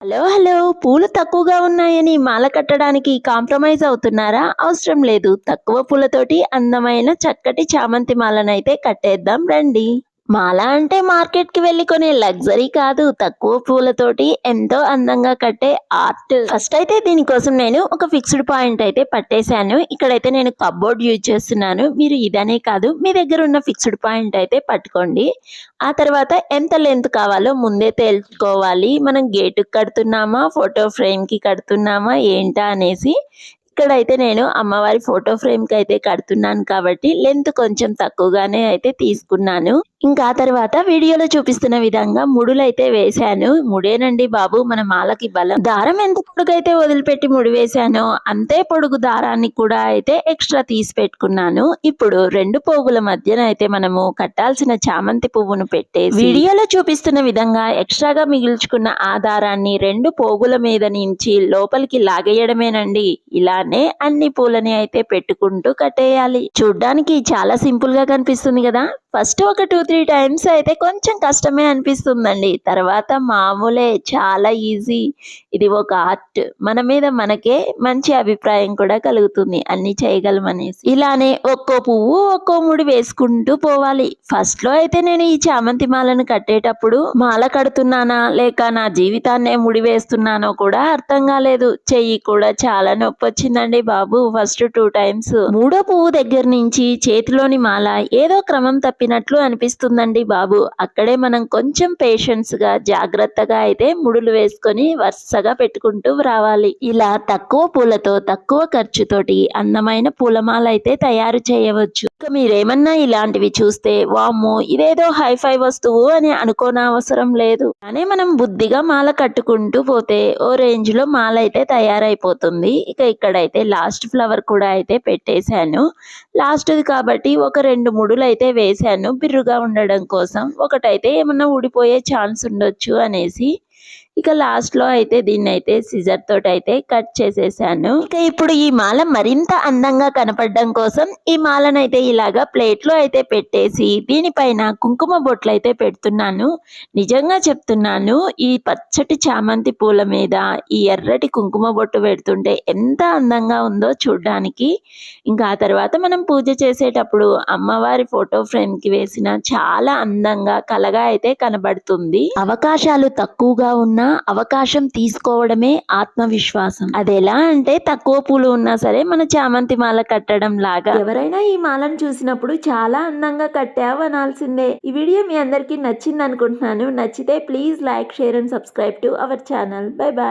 Hello hello. పూలు తక్కువగా ఉన్నాయని మాల కట్టడానికి కాంప్రమైజ్ అవుతున్నారా? అవసరం లేదు. తక్కువ పూలతోటి అందమైన చక్కటి చామంతి మాలనైతే కట్టేద్దాం రండి. మాల అంటే మార్కెట్కి వెళ్ళి కొనే లగ్జరీ కాదు తక్కువ పూలతోటి ఎంతో అందంగా కట్టే ఆర్ట్. ఫస్ట్ అయితే దీనికోసం నేను ఒక ఫిక్స్డ్ పాయింట్ అయితే పట్టేశాను. ఇక్కడైతే నేను కబ్బోర్డ్ యూజ్ చేస్తున్నాను. మీరు ఇదనే కాదు మీ దగ్గర ఉన్న ఫిక్స్డ్ పాయింట్ అయితే పట్టుకోండి. ఆ తర్వాత ఎంత లెంత్ కావాలో ముందే తెలుసుకోవాలి మనం గేటుకి కడుతున్నామా ఫోటో ఫ్రేమ్కి కడుతున్నామా ఏంటా అనేసి. ఇక్కడైతే నేను అమ్మవారి ఫోటో ఫ్రేమ్కి అయితే కడుతున్నాను కాబట్టి లెంత్ కొంచెం తక్కువగానే అయితే తీసుకున్నాను. ఇంకా తర్వాత వీడియోలో చూపిస్తున్న విధంగా ముడులు అయితే వేశాను. ముడేనండి బాబు మన మాలకి బలం. దారం ఎంత పొడుగైతే వదిలిపెట్టి ముడి వేశానో అంతే పొడుగు దారాన్ని కూడా అయితే ఎక్స్ట్రా తీసి పెట్టుకున్నాను. ఇప్పుడు రెండు పోగుల మధ్యన అయితే మనము కట్టాల్సిన చామంతి పువ్వును పెట్టే వీడియోలో చూపిస్తున్న విధంగా ఎక్స్ట్రాగా మిగిల్చుకున్న ఆ దారాన్ని రెండు పోగుల మీద నుంచి లోపలికి లాగేయడమేనండి. ఇలానే అన్ని పూలని అయితే పెట్టుకుంటూ కట్టేయాలి. చూడ్డానికి చాలా సింపుల్గా కనిపిస్తుంది కదా? ఫస్ట్ ఒక టూ త్రీ టైమ్స్ అయితే కొంచెం కష్టమే అనిపిస్తుందండి. తర్వాత మామూలే చాలా ఈజీ. ఇది ఒక ఆర్ట్. మన మీద మనకే మంచి అభిప్రాయం కూడా కలుగుతుంది. అన్ని చేయగలమనేసి. ఇలానే ఒక్కో పువ్వు ఒక్కో ముడి వేసుకుంటూ పోవాలి. ఫస్ట్లో అయితే నేను ఈ చామంతి మాలను కట్టేటప్పుడు మాల కడుతున్నానా లేక నా జీవితాన్నే ముడి వేస్తున్నానో కూడా అర్థం కాలేదు. చెయ్యి కూడా చాలా నొప్పి వచ్చిందండి బాబు. ఫస్ట్ టూ టైమ్స్ మూడో పువ్వు దగ్గర నుంచి చేతిలోని మాల ఏదో క్రమం తప్పి తప్పినట్లు అనిపిస్తుందండి బాబు. అక్కడే మనం కొంచెం పేషెన్స్గా జాగ్రత్తగా అయితే ముడులు వేసుకొని వరుసగా పెట్టుకుంటూ రావాలి. ఇలా తక్కువ పూలతో తక్కువ ఖర్చుతోటి అందమైన పూలమాల అయితే తయారు చేయవచ్చు. ఇక మీరేమన్నా ఇలాంటివి చూస్తే వామ్మో ఇదేదో హైఫై వస్తువు అని అనుకోనవసరం లేదు. కానీ మనం బుద్ధిగా మాల కట్టుకుంటూ పోతే ఓ రేంజ్లో మాల అయితే తయారైపోతుంది. ఇక ఇక్కడైతే లాస్ట్ ఫ్లవర్ కూడా అయితే పెట్టేశాను. లాస్ట్ది కాబట్టి ఒక రెండు ముడులు అయితే చేశాను బిర్రుగా ఉండడం కోసం ఒకటైతే ఏమన్నా ఊడిపోయే ఛాన్స్ ఉండొచ్చు అనేసి ఇక లాస్ట్లో అయితే దీన్ని అయితే సిజర్ తోటి అయితే కట్ చేసేసాను. ఇక ఇప్పుడు ఈ మాల మరింత అందంగా కనపడడం కోసం ఈ మాలను అయితే ఇలాగా ప్లేట్లో అయితే పెట్టేసి దీనిపైన కుంకుమ బొట్లు అయితే పెడుతున్నాను. నిజంగా చెప్తున్నాను ఈ పచ్చటి చామంతి పూల మీద ఈ ఎర్రటి కుంకుమ బొట్టు పెడుతుంటే ఎంత అందంగా ఉందో చూడ్డానికి. ఇంకా ఆ తర్వాత మనం పూజ చేసేటప్పుడు అమ్మవారి ఫోటో ఫ్రేమ్కి వేసిన చాలా అందంగా కలగా అయితే కనబడుతుంది. అవకాశాలు తక్కువగా ఉన్నా అవకాశం తీసుకోవడమే ఆత్మవిశ్వాసం. అది ఎలా అంటే తక్కువ పూలు ఉన్నా సరే మన చామంతి మాల కట్టడం లాగా. ఎవరైనా ఈ మాలను చూసినప్పుడు చాలా అందంగా కట్టావు అనాల్సిందే. ఈ వీడియో మీ అందరికీ నచ్చింది అనుకుంటున్నాను నచ్చితే please like share and subscribe to our channel. Bye bye.